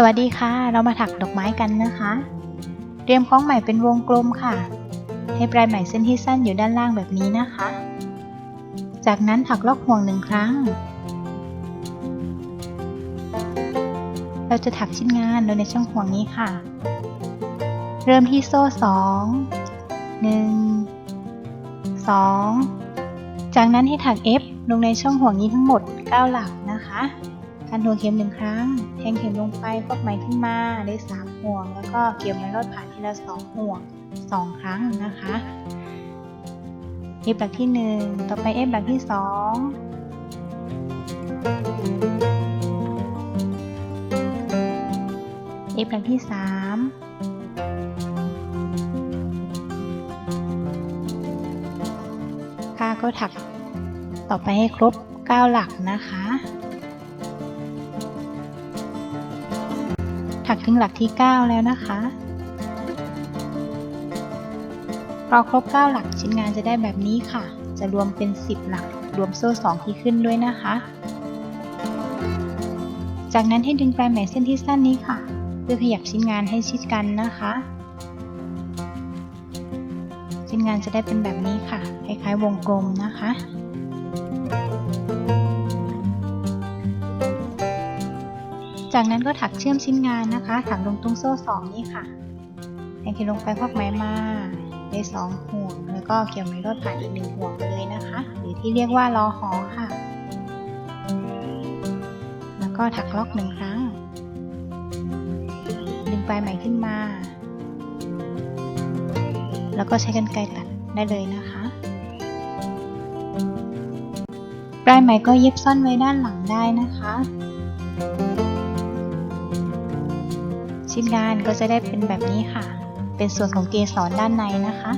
สวัสดีค่ะ เรามาถักดอกไม้กันนะคะ เตรียมคล้องไหมเป็นวงกลมค่ะ ให้ปลายไหมเส้นที่สั้นอยู่ด้านล่างแบบนี้นะคะ จากนั้นถักลอกห่วงหนึ่งครั้ง เราจะถักชิ้นงานโดยในช่องห่วงนี้ค่ะ เริ่มที่โซ่สองหนึ่งสองจากนั้นให้ถัก F ลงในช่องห่วงนี้ทั้งหมด 9 หลักนะคะ การทวนเข็มหนึ่งครั้ง แทงเข็มลงไปฟอกไหมขึ้นมาได้ 3 ห่วง แล้วก็เกี่ยวไหมลอดผ่านทีละ 2 ห่วง 2 ครั้งนะคะ F หลักที่ 1 ต่อไป F หลักที่2 F หลักที่3ค่าก็ถักต่อไปให้ครบ 9 หลักนะคะ ถักถึงหลักที่ 9 แล้วนะคะพอครบ 9 หลักชิ้นงานจะได้แบบนี้ค่ะ จะรวมเป็น 10 หลัก รวมโซ่ 2 ที่ขึ้นด้วยนะคะ จากนั้นให้ดึงปลายไหมเส้นที่สั้นนี้ค่ะ เพื่อขยับชิ้นงานให้ชิดกันนะคะ ชิ้นงานจะได้เป็นแบบนี้ค่ะ คล้ายๆวงกลมนะคะ จากนั้นก็ถักเชื่อมชิ้นงานนะคะ ถักลงตรงโซ่สองนี่ค่ะแทงเข็มลงไปควักไหมมาได้สองห่วง แล้วก็เกี่ยวไหมลอดผ่านอีกหนึ่งห่วงเลยนะคะ หรือที่เรียกว่าล้อหอค่ะ แล้วก็ถักล็อกหนึ่งครั้ง ดึงปลายไหมขึ้นมา แล้วก็ใช้กรรไกรตัดได้เลยนะคะ ปลายไหมก็เย็บซ่อนไว้ด้านหลังได้นะคะ ชิ้นงานก็จะได้เป็นแบบนี้ค่ะ เป็นส่วนของเกสรด้านในนะคะ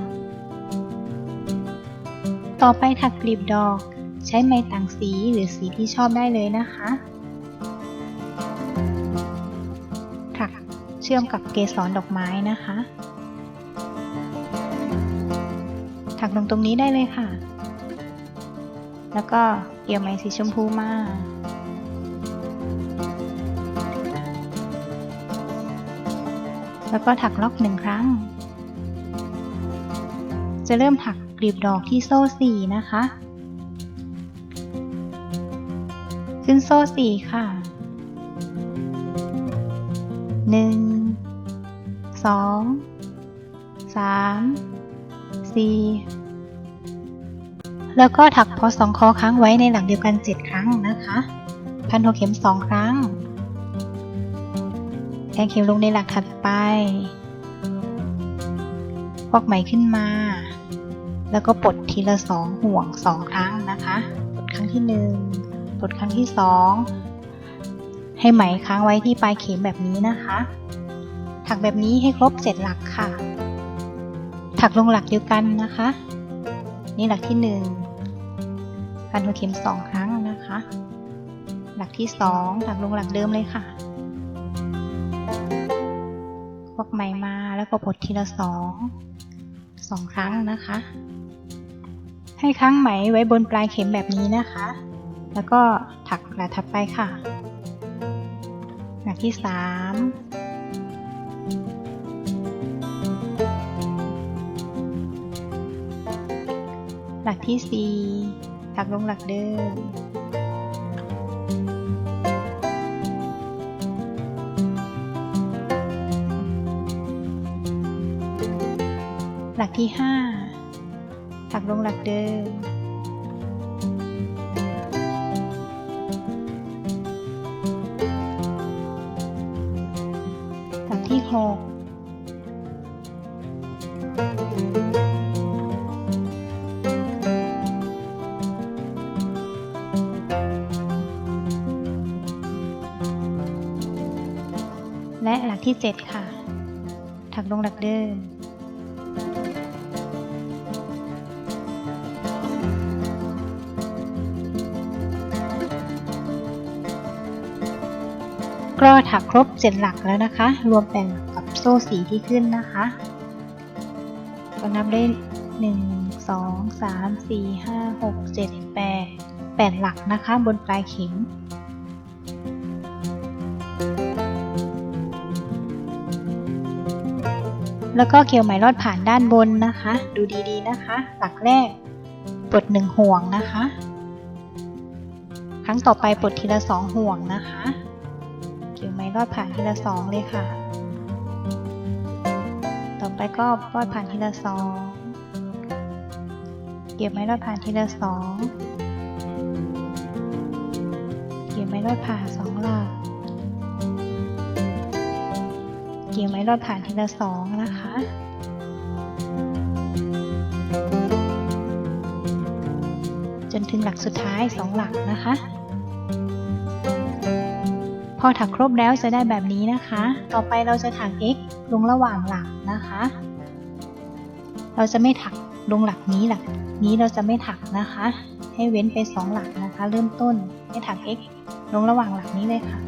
ต่อไปถักกลีบดอก ใช้ไหมต่างสีหรือสีที่ชอบได้เลยนะคะ ถักเชื่อมกับเกสรดอกไม้นะคะ ถักลงตรงนี้ได้เลยค่ะ แล้วก็เกี่ยวไหมสีชมพูมา แล้วก็ถักล็อกหนึ่งครั้ง จะเริ่มถักกลีบดอกที่โซ่สี่นะคะ ขึ้นโซ่สี่ค่ะหนึ่งสองสามสี่แล้วก็ถักพอสองคอค้างไว้ในหลักเดียวกัน 7 ครั้งนะคะ พันหัวเข็ม 2 ครั้ง แทงเข็มลงในหลักถัดไปพอกไหมขึ้นมา แล้วก็ปลดทีละสองห่วงสองครั้งนะคะปลดครั้งที่หนึ่งปลดครั้งที่สองให้ไหมค้างไว้ที่ปลายเข็มแบบนี้นะคะ ถักแบบนี้ให้ครบเจ็ดหลักค่ะ ถักลงหลักเดียวกันนะคะ นี่หลักที่หนึ่งพันหัวเข็มสองครั้งนะคะ หลักที่สองถักลงหลักเดิมเลยค่ะ ควักไหมมาแล้วก็ปลดทีละสองสองครั้งนะคะ ให้ค้างไหมไว้บนปลายเข็มแบบนี้นะคะ แล้วก็ถักหลักถัดไปค่ะหลักที่สามหลักที่สี่ถักลงหลักเดิม กที่ 5 ถักลงหลักเดิมหลักที่ 6และหลักที่ 7 ค่ะ ถักลงหลักเดิม ก็ถักครบ7หลักแล้วนะคะ รวมเป็นกับโซ่สีที่ขึ้นนะคะ ก็นับได้1 2 3 4 5 6 7 8 8หลักนะคะ บนปลายเข็มแล้วก็เกี่ยวไหมลอดผ่านด้านบนนะคะ ดูดีๆนะคะ หลักแรกปลดหนึ่งห่วงนะคะ ครั้งต่อไปปลดทีละสองห่วงนะคะ เกี่ยวไหมลอดผ่านทีละสองเลยค่ะ ต่อไปก็ลอดผ่านทีละสองเกี่ยวไหมลอดผ่านทีละสองเกี่ยวไหมลอดผ่านสองหลักเกี่ยวไม้รอดผ่านทีละสองนะคะจนถึงหลักสุดท้ายสองหลักนะคะ พอถักครบแล้วจะได้แบบนี้นะคะ ต่อไปเราจะถัก x ลงระหว่างหลักนะคะ เราจะไม่ถักลงหลักนี้หลักนี้เราจะไม่ถักนะคะ ให้เว้นไปสองหลักนะคะ เริ่มต้นให้ถัก x ลงระหว่างหลักนี้เลยค่ะ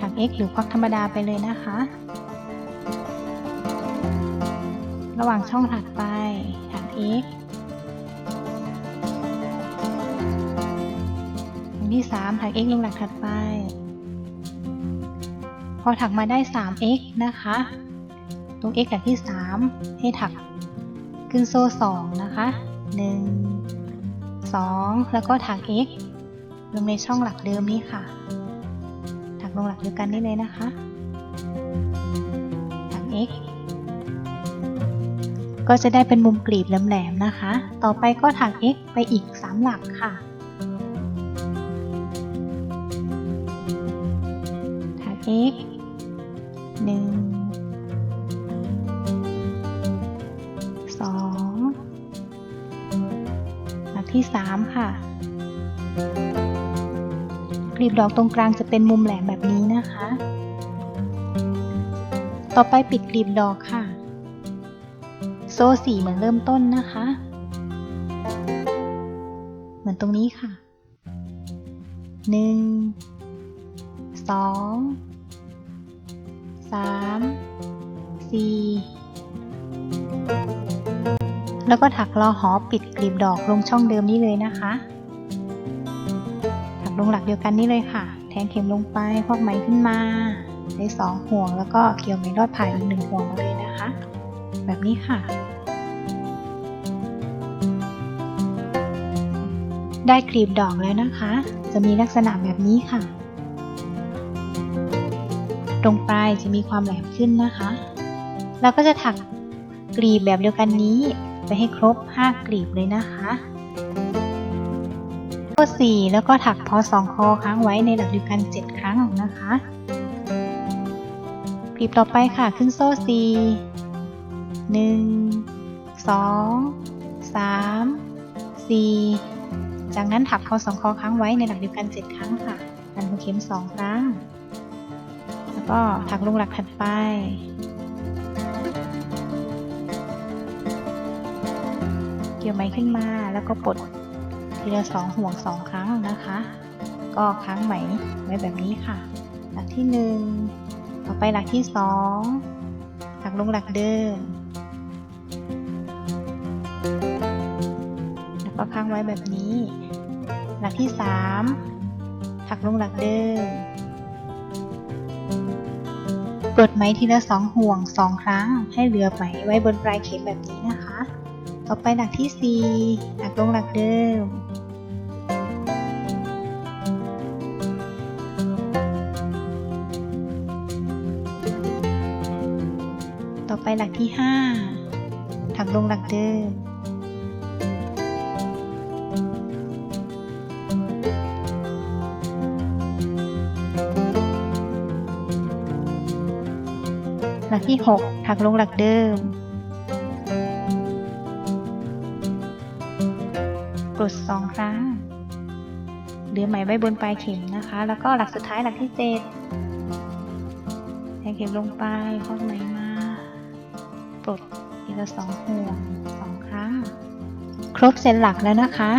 ถัก x หรือควักธรรมดาไปเลยนะคะ ระหว่างช่องถัดไปถัก x งที่ 3 ถัก x ลงหลักถัดไป พอถักมาได้ 3x นะคะ ตรง x หลักที่ 3 ให้ถักขึ้นโซ่ 2 นะคะ 1 2 แล้วก็ถัก x ลงในช่องหลักเดิมนี้ค่ะ ถักลงหลักเดียวกันได้เลยนะคะ ถัก x ก็จะได้เป็นมุมกลีบแหลมๆนะคะ ต่อไปก็ถัก x ไปอีก 3 หลักค่ะ ถัก x 1 2หลักที่3ค่ะกลีบดอกตรงกลางจะเป็นมุมแหลมแบบนี้นะคะ ต่อไปปิดกลีบดอกค่ะ โซ่สีเหมือนเริ่มต้นนะคะ เหมือนตรงนี้ค่ะหนึ่งสอง สามสี่แล้วก็ถักรอหอปิดกลีบดอกลงช่องเดิมนี้เลยนะคะ ถักลงหลักเดียวกันนี้เลยค่ะ แทงเข็มลงไปพอกไหมขึ้นมาได้สองห่วงแล้วก็เกี่ยวไหมรอดผ่านอีกหนึ่งห่วงมาเลยนะคะ แบบนี้ค่ะ ได้กลีบดอกแล้วนะคะ จะมีลักษณะแบบนี้ค่ะ ตรงปลายจะมีความแหลมขึ้นนะคะ เราก็จะถักกลีบแบบเดียวกันนี้ไปให้ครบ 5 กลีบเลยนะคะโซ่สี่แล้วก็ถักพอสองคอค้างไว้ในหลักเดียวกัน 7 ครั้งนะคะกลีบต่อไปค่ะขึ้นโซ่สี่หนึ่งสองสามสี่จากนั้นถักพอสองคอค้างไว้ในหลักเดียวกัน 7 ครั้งค่ะดันหัวเข็มสองครั้ง ก็ถักลงหลักถัดไป เกี่ยวไหมขึ้นมาแล้วก็ปลดทีละสองห่วงสองครั้งนะคะ ก็ค้างไหมไว้แบบนี้ค่ะ หลักที่หนึ่งต่อไปหลักที่สองถักลงหลักเดิมแล้วก็ค้างไว้แบบนี้ หลักที่สามถักลงหลักเดิม ปลดไหมทีละสองห่วงสองครั้ง ให้เหลือไหมไว้บนปลายเข็มแบบนี้นะคะ ต่อไปหลักที่ 4 หลักลงหลักเดิมต่อไปหลักที่ 5 ถักลงหลักเดิม ที่ 6 ถักลงหลักเดิม กดสองครั้ง เหลือไหมไว้บนปลายเข็มนะคะ แล้วก็หลักสุดท้ายหลักที่เจ็ดแทงเข็มลงไปคล้อไหมมา ปลดทีละสองห่วงสองครั้ง ครบเซนหลักแล้วนะคะ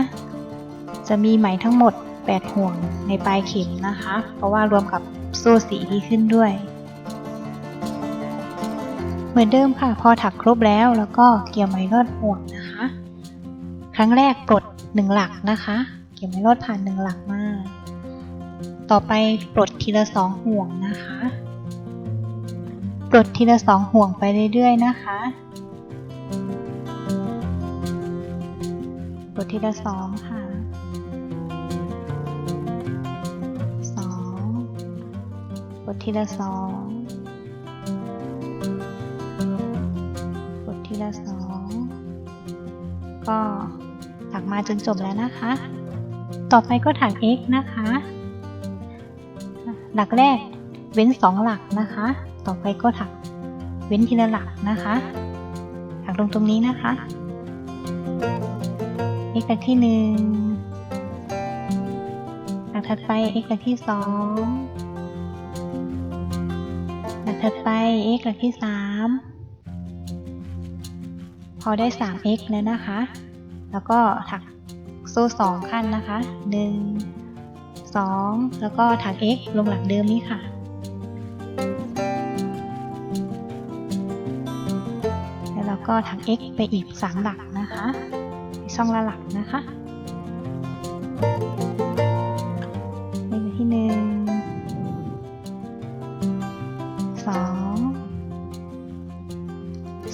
จะมีไหมทั้งหมด 8 ห่วงในปลายเข็มนะคะ เพราะว่ารวมกับโซ่สีที่ขึ้นด้วย มือนเดิมค่ะ พอถักครบแล้วแล้วก็เกี่ยวไหมรอดห่วงนะคะ ครั้งแรกปลดหนึ่งหลักนะคะ เกี่ยวไหมรอดผ่านหนึ่งหลักมา ต่อไปปลดทีละสองห่วงนะคะ ปลดทีละสองห่วงไปเรื่อยๆนะคะปลดทีละสองค่ะสองปลดทีละสอง ละสอง ก็ถักมาจนจบแล้วนะคะ ต่อไปก็ถัก x นะคะ หลักแรกเว้น 2 หลักนะคะ ต่อไปก็ถักเว้นทีละหลักนะคะ ถักลงตรงนี้นะคะ x หลักที่1หลักถัดไป x หลักที่2หลักถัดไป x หลักที่3 พอได้ 3x แล้วนะคะ แล้วก็ถักโซ่2ขั้นนะคะ 1 2 แล้วก็ถัก x ลงหลักเดิมนี้ค่ะแล้วเราก็ถัก x ไปอีก 3 หลักนะคะ ช่องละหลักนะคะ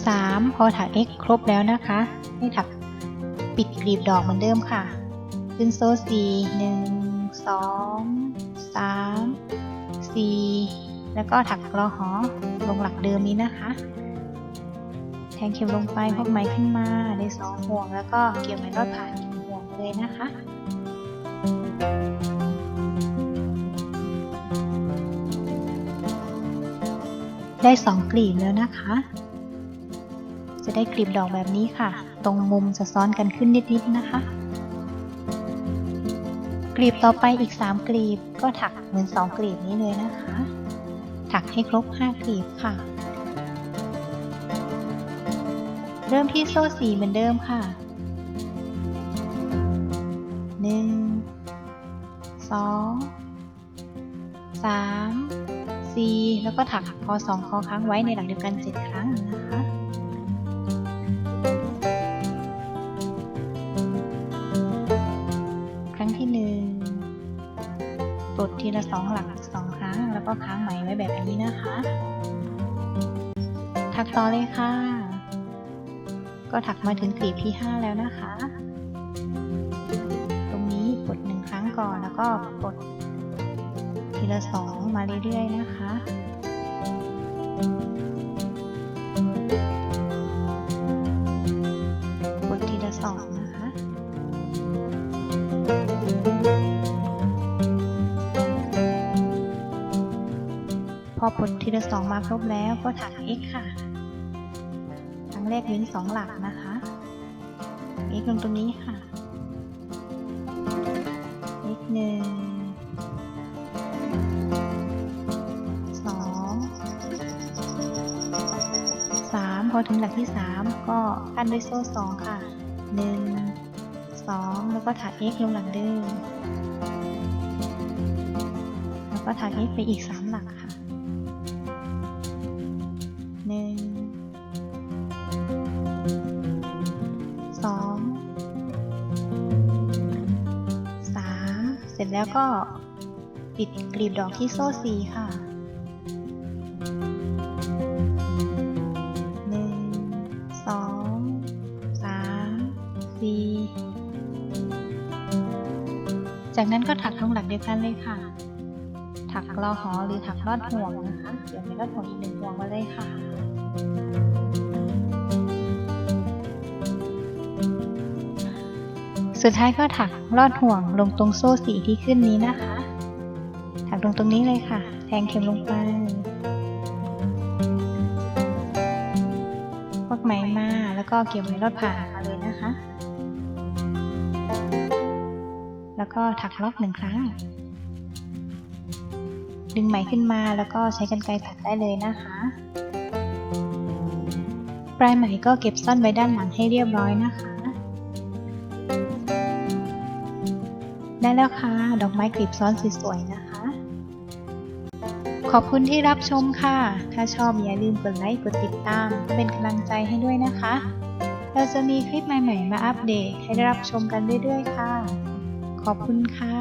3 พอถัก x ครบแล้วนะคะ ให้ถักปิดกลีบดอกเหมือนเดิมค่ะ ขึ้นโซ่4 1 2 3 4แล้วก็ถักกรอหอลงหลักเดิมนี้นะคะ แทงเข็มลงไปพบไหมขึ้นมาได้สองห่วง แล้วก็เกี่ยวไหมรอดผ่านหนึ่งห่วงเลยนะคะ ได้สองกลีบแล้วนะคะ จะได้กลีบดอกแบบนี้ค่ะ ตรงมุมจะซ้อนกันขึ้นนิดๆนะคะ กลีบต่อไปอีก 3 กลีบก็ถักเหมือน 2 กลีบนี้เลยนะคะ ถักให้ครบ 5 กลีบค่ะ เริ่มที่โซ่4เหมือนเดิมค่ะ 1 2 3 4 แล้วก็ถักคอ2คอค้างไว้ในหลักเดียวกัน 7 ครั้งนะคะ ทีละสองหลักสองครั้ง แล้วก็ค้างไหมไว้แบบนี้นะคะ ถักต่อเลยค่ะ ก็ถักมาถึงกลีบที่ 5 แล้วนะคะ ตรงนี้กดหนึ่งครั้งก่อนแล้วก็กดทีละสองมาเรื่อยๆนะคะ พอปลทีละสองมาครบแล้วก็ถัก x ค่ะครั้งแรกเว้นสองหลักนะคะ x ลงตรงนี้ค่ะ x หนึ่งสองสามพอถึงหลักที่สามก็กั้นด้วยโซ่สองค่ะหนึ่งสองแล้วก็ถัก x ลงหลักเดิมแล้วก็ถัก x ไปอีกสาม เสร็จแล้วก็ปิดกลีบดอกที่โซ่สี่ค่ะหนึ่งสองสามสี่จากนั้นก็ถักลงหลักเดียวกันเลยค่ะ ถักรอหอหรือถักลอดห่วงนะคะ เดี๋ยวมีลอดห่วงอีกหนึ่งห่วงมาเลยค่ะ สุดท้ายก็ถักลอดห่วงลงตรงโซ่สีที่ขึ้นนี้นะคะ ถักลงตรงนี้เลยค่ะ แทงเข็มลงไปพวกไหมมาแล้วก็เกี่ยวไหมลอดผ่านมาเลยนะคะ แล้วก็ถักล็อกหนึ่งครั้ง ดึงไหมขึ้นมาแล้วก็ใช้กรรไกรตัดได้เลยนะคะ ปลายไหมก็เก็บซ่อนไว้ด้านหลังให้เรียบร้อยนะคะ ได้แล้วค่ะ ดอกไม้กลีบซ้อนสวยๆนะคะ ขอบคุณที่รับชมค่ะ ถ้าชอบอย่าลืมกดไลค์กดติดตาม เป็นกำลังใจให้ด้วยนะคะ เราจะมีคลิปใหม่ๆมาอัปเดตให้ได้รับชมกันเรื่อยๆค่ะ ขอบคุณค่ะ